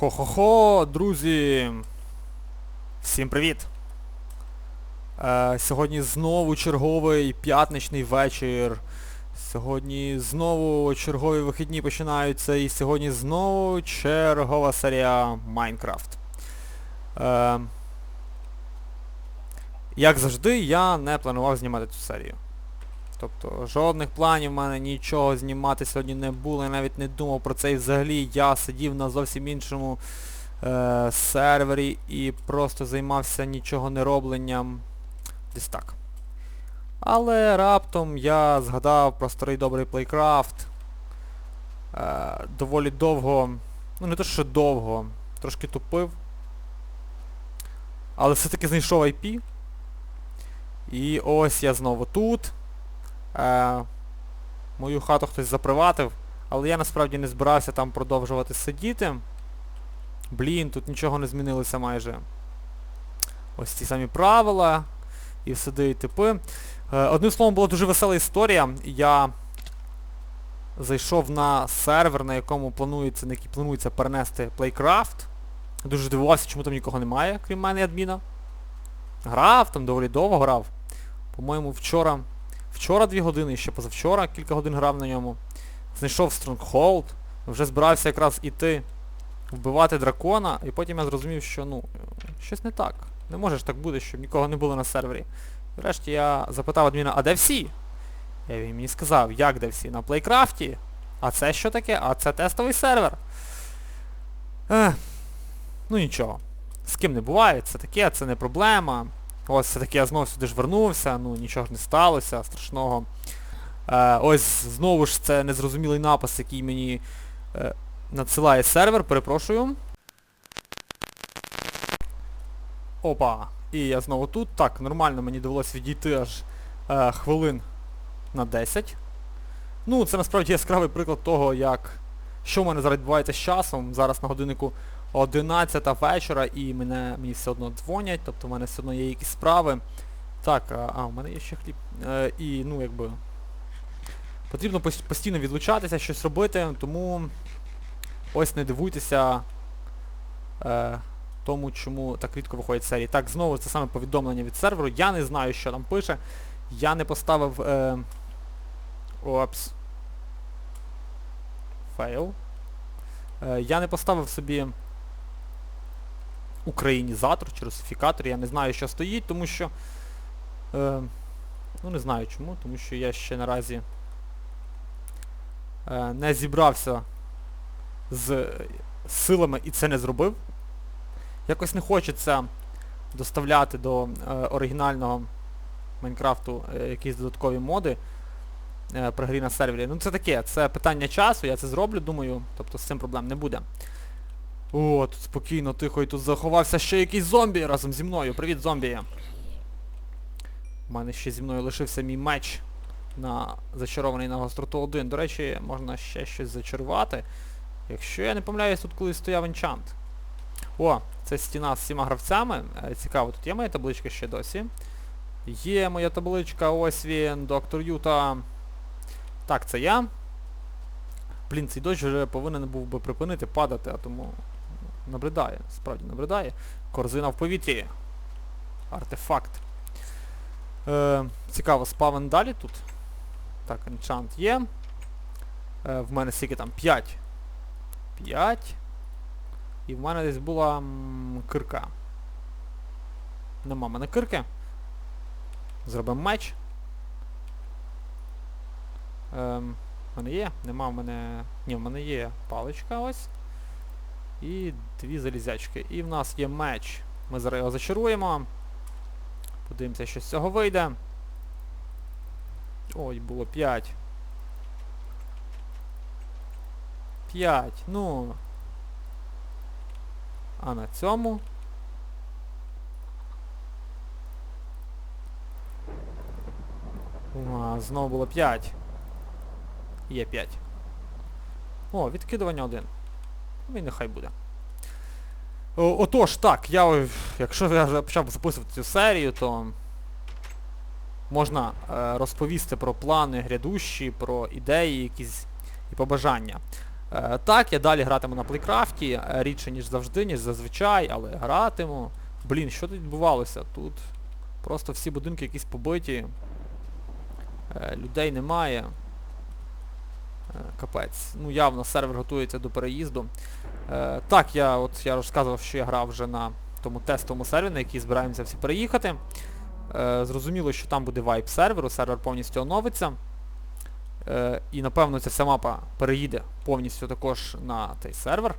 Хо-хо-хо, друзі! Всім привіт! Е, сьогодні знову черговий п'ятничний вечір. Сьогодні знову чергові вихідні починаються і сьогодні знову чергова серія Майнкрафт. Е, як завжди, я не планував знімати цю серію. Тобто жодних планів в мене нічого знімати сьогодні не було, я навіть не думав про це і взагалі я сидів на зовсім іншому е, сервері і просто займався нічого не робленням. Десь так. Але раптом я згадав про старий добрий Playcraft. Е, доволі довго, ну не то що довго, трошки тупив. Але все-таки знайшов IP. І ось я знову тут. Е, мою хату хтось заприватив, але я насправді не збирався там продовжувати сидіти. Блін, тут нічого не змінилося майже. Ось ті самі правила і сиди і типи. Е, одним словом, була дуже весела історія. Я зайшов на сервер, на якому планується, на який планується перенести Playcraft. Дуже здивувався, чому там нікого немає, крім мене і адміна. Грав, там доволі довго грав. По-моєму, вчора... Вчора дві години, ще позавчора кілька годин грав на ньому. Знайшов Stronghold, вже збирався якраз іти вбивати дракона, і потім я зрозумів, що ну, щось не так. Не може ж так бути, щоб нікого не було на сервері. Врешті я запитав адміна, а де всі? І він мені сказав, як де всі? На плейкрафті? А це що таке? А це тестовий сервер. Ех, ну нічого. З ким не буває, це таке, це не проблема. Ось все-таки я знову сюди ж вернувся, ну нічого ж не сталося, страшного. Е, ось знову ж це незрозумілий напис, який мені е, надсилає сервер, перепрошую. Опа. І я знову тут. Так, нормально мені довелося відійти аж е, хвилин на 10. Ну, це насправді яскравий приклад того, як... Що в мене зараз відбувається з часом. Зараз на годиннику 11 вечора і мене, мені все одно дзвонять, тобто в мене все одно є якісь справи. Так, а, а у мене є ще хліб. Е, і, ну, якби... Потрібно постійно відлучатися, щось робити, тому ось не дивуйтеся е, тому, чому так рідко виходять серії. Так, знову це саме повідомлення від серверу. Я не знаю, що там пише. Я не поставив... Е, опс. Фейл. Е, я не поставив собі українізатор чи русифікатор, я не знаю, що стоїть, тому що... Е, ну не знаю чому, тому що я ще наразі е, не зібрався з силами і це не зробив. Якось не хочеться доставляти до е, оригінального Майнкрафту е, якісь додаткові моди е, при грі на сервері. Ну це таке, це питання часу, я це зроблю, думаю, тобто з цим проблем не буде. О, тут спокійно, тихо, і тут заховався ще якийсь зомбі разом зі мною. Привіт, зомбі. У мене ще зі мною лишився мій меч на зачарований на гостроту 1. До речі, можна ще щось зачарувати. Якщо я не помиляюсь, тут колись стояв енчант. О, це стіна з всіма гравцями. Е, Цікаво, тут є моя табличка ще досі. Є моя табличка, ось він, доктор Юта. Так, це я. Блін, цей дощ вже повинен був би припинити падати, а тому набридає, справді набридає. Корзина в повітрі. Артефакт. Е, цікаво, спавен далі тут. Так, енчант є. Е, в мене скільки там? 5. 5. І в мене десь була м, кирка. Нема мене кирки. Зробимо меч. Ем, в мене є? Нема в мене... Ні, в мене є паличка ось. І дві залізячки. І в нас є меч. Ми зараз його зачаруємо. Подивимося, що з цього вийде. Ой, було 5. 5. Ну. А на цьому. А, знову було 5. Є 5. О, відкидування 1. Ну і нехай буде. О, отож, так, я, якщо я вже почав записувати цю серію, то можна е, розповісти про плани грядущі, про ідеї якісь і побажання. Е, так, я далі гратиму на плейкрафті, е, рідше ніж завжди, ніж зазвичай, але гратиму. Блін, що тут відбувалося? Тут просто всі будинки якісь побиті. Е, людей немає. Е, Капець. Ну явно сервер готується до переїзду. Е, так, я от я розказував, що я грав вже на тому тестовому сервері, на який збираємося всі переїхати. Е, зрозуміло, що там буде вайп серверу, сервер повністю оновиться. Е, і напевно ця вся мапа переїде повністю також на той сервер.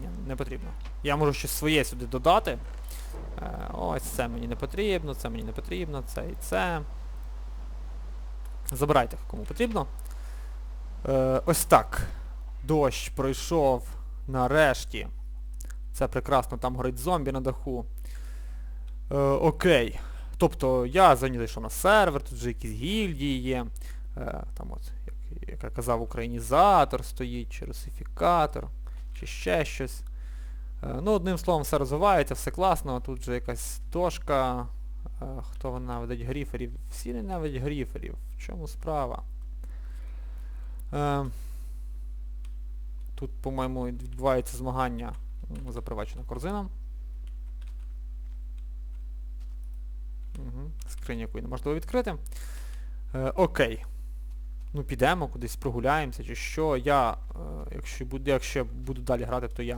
Ні, не потрібно. Я можу щось своє сюди додати. Е, ось це мені не потрібно, це мені не потрібно, це і це. Забирайте, кому потрібно. Е, ось так. Дощ пройшов нарешті. Це прекрасно, там горить зомбі на даху. Е, окей. Тобто я за зайшов на сервер, тут вже якісь гільдії є. Е, там от, як, як я казав, українізатор стоїть, чи русифікатор, чи ще щось. Е, ну, одним словом, все розвивається, все класно. Тут вже якась дошка. Е, хто ненавидить гріферів? Всі ненавидять гріферів. В чому справа? Е, тут, по-моєму, відбувається змагання м, за привачена корзина. Угу. Скриню, яку неможливо відкрити. Е, окей. Ну підемо, кудись прогуляємося чи що. Я, е, якщо буду, якщо буду далі грати, то я...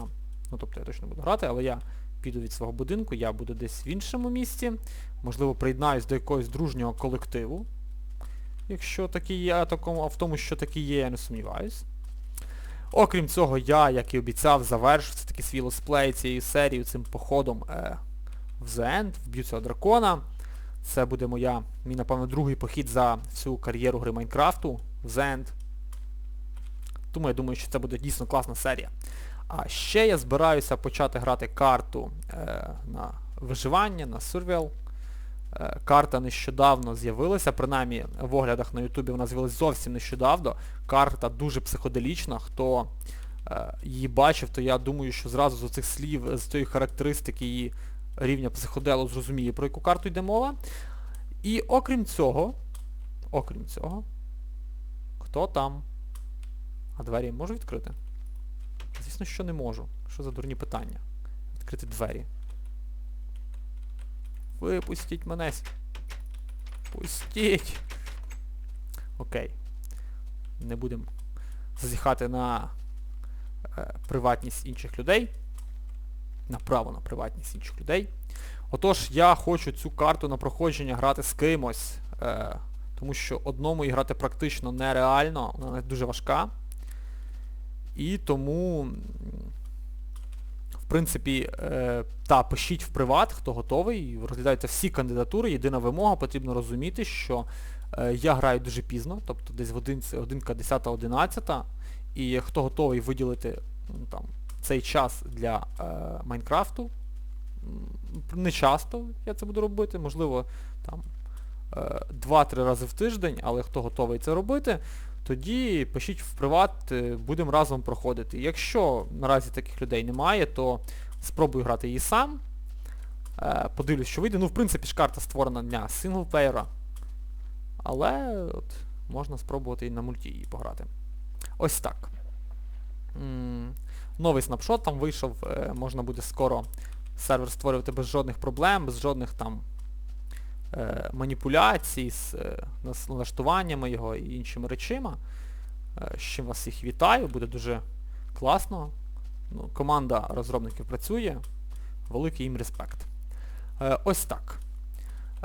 Ну тобто я точно буду грати, але я піду від свого будинку, я буду десь в іншому місці. Можливо, приєднаюсь до якогось дружнього колективу. Якщо такий є, а такому, а в тому, що такий є, я не сумніваюсь. Окрім цього, я, як і обіцяв, завершу це таки свій летсплей цією серією, цим походом е, в The End, вб'ю цього дракона. Це буде моя, мій, напевно, другий похід за всю кар'єру гри Майнкрафту в The End. Тому я думаю, що це буде дійсно класна серія. А ще я збираюся почати грати карту е, на виживання, на Survival. Карта нещодавно з'явилася, принаймні в оглядах на Ютубі вона з'явилася зовсім нещодавно. Карта дуже психоделічна. Хто е, її бачив, то я думаю, що зразу з цих слів, з цієї характеристики її рівня психоделу зрозуміє, про яку карту йде мова. І окрім цього, окрім цього, хто там? А двері можу відкрити? Звісно, що не можу. Що за дурні питання? Відкрити двері. Випустіть мене. Пустіть. Окей. Не будемо зазіхати на е, приватність інших людей. На право на приватність інших людей. Отож, я хочу цю карту на проходження грати з кимось. Е, тому що одному її грати практично нереально, вона дуже важка. І тому, в принципі, е, та, пишіть в приват, хто готовий, розглядайте всі кандидатури. Єдина вимога, потрібно розуміти, що е, я граю дуже пізно, тобто десь в одинці- годинка 10-11, і хто готовий виділити ну, там, цей час для е, Майнкрафту, не часто я це буду робити, можливо, там е, 2-3 рази в тиждень, але хто готовий це робити, тоді пишіть в приват, е, будемо разом проходити. Якщо наразі таких людей немає, то спробую грати її сам. Е, Подивлюсь, що вийде. Ну, в принципі, ж карта створена для синглплеєра. Але от, можна спробувати і на мульті її пограти. Ось так. Новий снапшот там вийшов, е, можна буде скоро сервер створювати без жодних проблем, без жодних там маніпуляцій з е, налаштуваннями його і іншими речима. Е, з чим вас всіх вітаю, буде дуже класно. Ну, команда розробників працює. Великий їм респект. Е, ось так.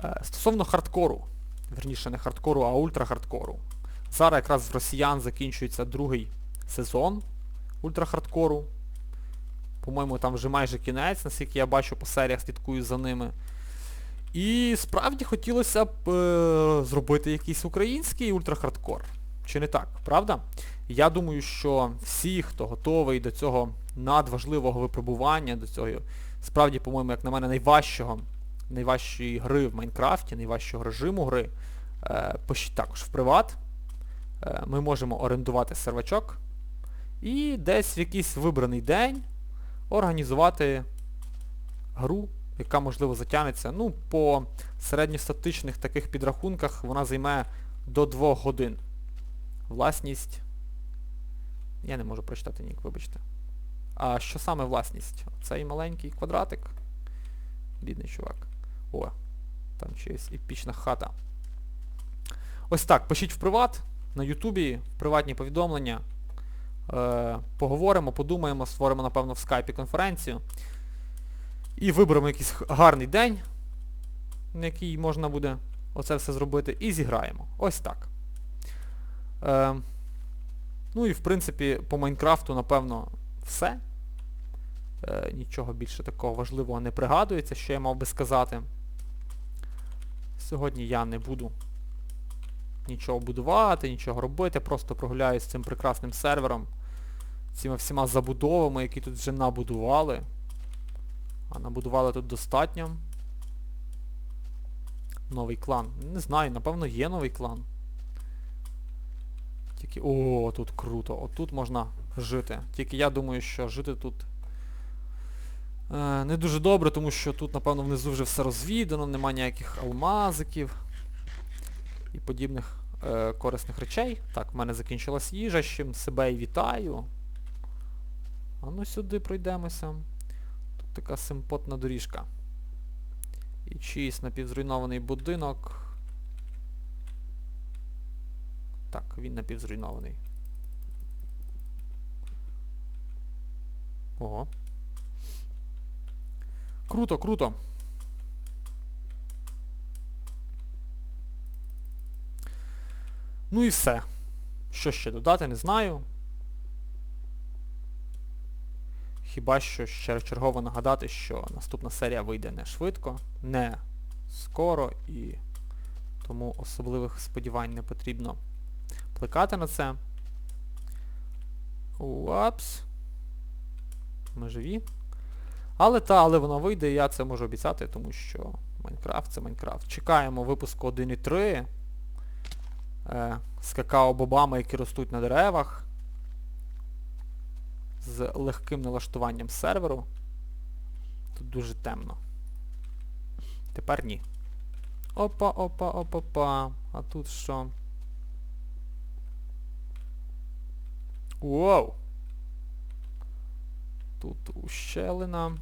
Е, стосовно хардкору, верніше не хардкору, а ультрахардкору. Зараз якраз в росіян закінчується другий сезон ультрахардкору. По-моєму, там вже майже кінець, наскільки я бачу по серіях, слідкую за ними. І справді хотілося б е, зробити якийсь український ультрахардкор. Чи не так, правда? Я думаю, що всі, хто готовий до цього надважливого випробування, до цього, справді, по-моєму, як на мене, найважчого, найважчої гри в Майнкрафті, найважчого режиму гри, е, пишіть також в приват. Е, ми можемо орендувати сервачок і десь в якийсь вибраний день організувати гру, яка, можливо, затягнеться. Ну, по середньостатичних таких підрахунках вона займе до 2 годин. Власність Я не можу прочитати нік, вибачте. А що саме власність? Цей маленький квадратик. Бідний чувак. О, там чиясь епічна хата. Ось так, пишіть в приват, на Ютубі, в приватні повідомлення. Е, поговоримо, подумаємо, створимо, напевно, в скайпі конференцію. І виберемо якийсь гарний день, на який можна буде оце все зробити, і зіграємо. Ось так. Е, ну і в принципі по Майнкрафту, напевно, все. Е, нічого більше такого важливого не пригадується, що я мав би сказати. Сьогодні я не буду нічого будувати, нічого робити, просто прогуляюсь цим прекрасним сервером, цими всіма забудовами, які тут вже набудували. А набудували тут достатньо. Новий клан. Не знаю, напевно є новий клан. Тільки... О, тут круто. Отут можна жити. Тільки я думаю, що жити тут е, не дуже добре, тому що тут, напевно, внизу вже все розвідано, нема ніяких алмазиків і подібних е, корисних речей. Так, в мене закінчилась їжа, з чим себе і вітаю. А ну сюди пройдемося. Така симпотна доріжка. І чиїсь напівзруйнований будинок. Так, він напівзруйнований. Ого. Круто, круто. Ну і все. Що ще додати, не знаю. Хіба що ще чергово нагадати, що наступна серія вийде не швидко, не скоро і тому особливих сподівань не потрібно плекати на це. Уапс. Ми живі. Але та, але вона вийде, і я це можу обіцяти, тому що Майнкрафт це Майнкрафт. Чекаємо випуску 1.3 е, з какао-бобами, які ростуть на деревах. З легким налаштуванням серверу. Тут дуже темно. Тепер ні. Опа, опа, опа, опа. А тут що? Уоу! Тут ущелина.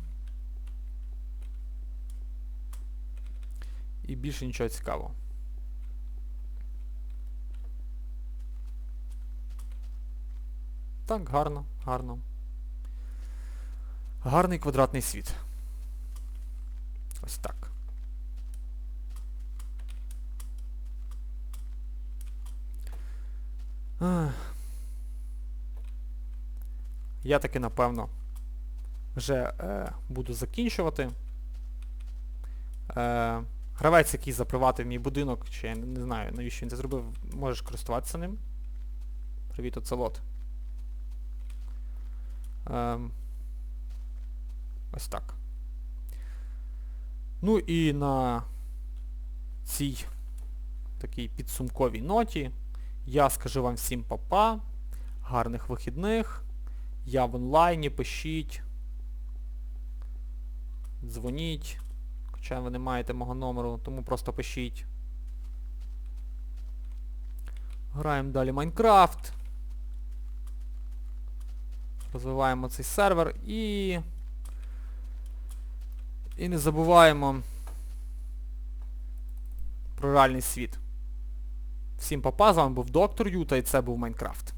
І більше нічого цікавого. Так, гарно, гарно. Гарний квадратний світ. Ось так. Я таки, напевно, вже е, буду закінчувати. Е, гравець, який заприватив мій будинок, чи я не знаю, навіщо він це зробив, можеш користуватися ним. Привіт, оцелот. Ем, ось так. Ну і на цій такій підсумковій ноті я скажу вам всім папа, гарних вихідних. Я в онлайні, пишіть. Дзвоніть. Хоча ви не маєте мого номеру, тому просто пишіть. Граємо далі Майнкрафт. Розвиваємо цей сервер і... І не забуваємо про реальний світ. Всім папа, з вами був Доктор Юта і це був Майнкрафт.